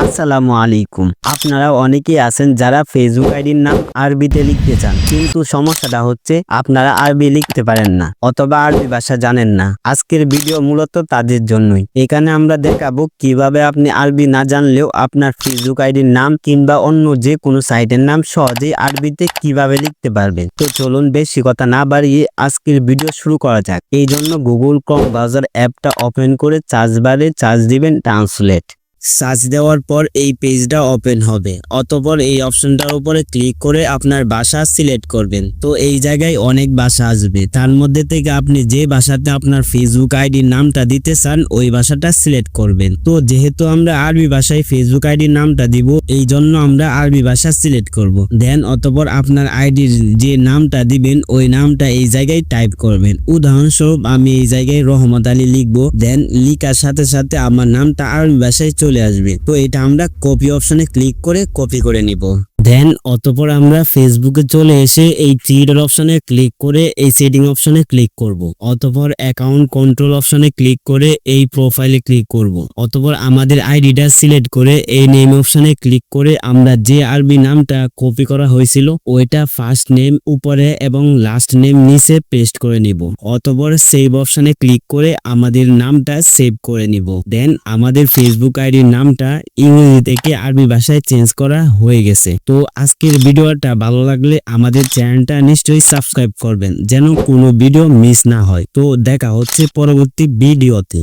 আসসালামু আলাইকুম। আপনারা অনেকেই আছেন যারা ফেসবুক আইডির নাম আরবিতে লিখতে চান, কিন্তু সমস্যাটা হচ্ছে আপনারা আরবি লিখতে পারেন না অথবা আরবি ভাষা জানেন না। আজকের ভিডিও মূলত তাদের জন্যই। এখানে আমরা দেখাবো কীভাবে আপনি আরবি না জানলেও আপনার ফেসবুক আইডির নাম কিংবা অন্য যে কোনো সাইটের নাম সহজেই আরবিতে কীভাবে লিখতে পারবেন। তো চলুন বেশি কথা না বাড়িয়ে আজকের ভিডিও শুরু করা যাক। এই জন্য গুগল ক্রম ব্রাউজার অ্যাপটা ওপেন করে চার্জ বারে চার্জ দিবেন ট্রান্সলেট সার্চ দেওয়ার পর এই পেজটা ওপেন হবে। অতপর এই অপশনটার উপরে ক্লিক করে আপনার ভাষা সিলেক্ট করবেন। তো এই জায়গায় অনেক ভাষা আসবে। তার মধ্যে থেকে আপনি যে ভাষাতে আপনার ফেসবুক আইডির নামটা দিতে চান, ওই ভাষাটা সিলেক্ট করবেন। তো যেহেতু আমরা আরবি ভাষায় ফেসবুক আইডির নামটা দিব, এই জন্য আমরা আরবি ভাষা সিলেক্ট করব। দেন অতপর আপনার আইডির যে নামটা দিবেন, ওই নামটা এই জায়গায় টাইপ করবেন। উদাহরণস্বরূপ আমি এই জায়গায় রহমত আলী লিখব। দেন লিখার সাথে সাথে আমার নামটা আরবি ভাষায় চলে আসবে। তো এটা আমরা কপি অপশনে ক্লিক করে কপি করে নিব। দেন, অতপর আমরা ফেসবুকে চলে এসে এই থ্রি ডট অপশনে ক্লিক করে এই সেটিং অপশনে ক্লিক করব। অতপর অ্যাকাউন্ট কন্ট্রোল অপশনে ক্লিক করে এই প্রোফাইলে ক্লিক করব। অতপর আমাদের আইডিটা সিলেক্ট করে এই নেম অপশনে ক্লিক করে আমরা যে আরবি নামটা কপি করা হয়েছিল, ওইটা ফার্স্ট নেম উপরে এবং লাস্ট নেম নিচে পেস্ট করে নিব। অতপর সেভ অপশনে ক্লিক করে আমাদের নামটা সেভ করে নিব। দেন, আমাদের ফেসবুক আইডির নামটা ইংরেজি থেকে আরবি ভাষায় চেঞ্জ করা হয়ে গেছে। তো আজকের ভিডিওটা ভালো লাগলে আমাদের চ্যানেলটা নিশ্চয়ই সাবস্ক্রাইব করবেন, যেন কোনো ভিডিও মিস না হয়। তো দেখা হচ্ছে পরবর্তী ভিডিওতে।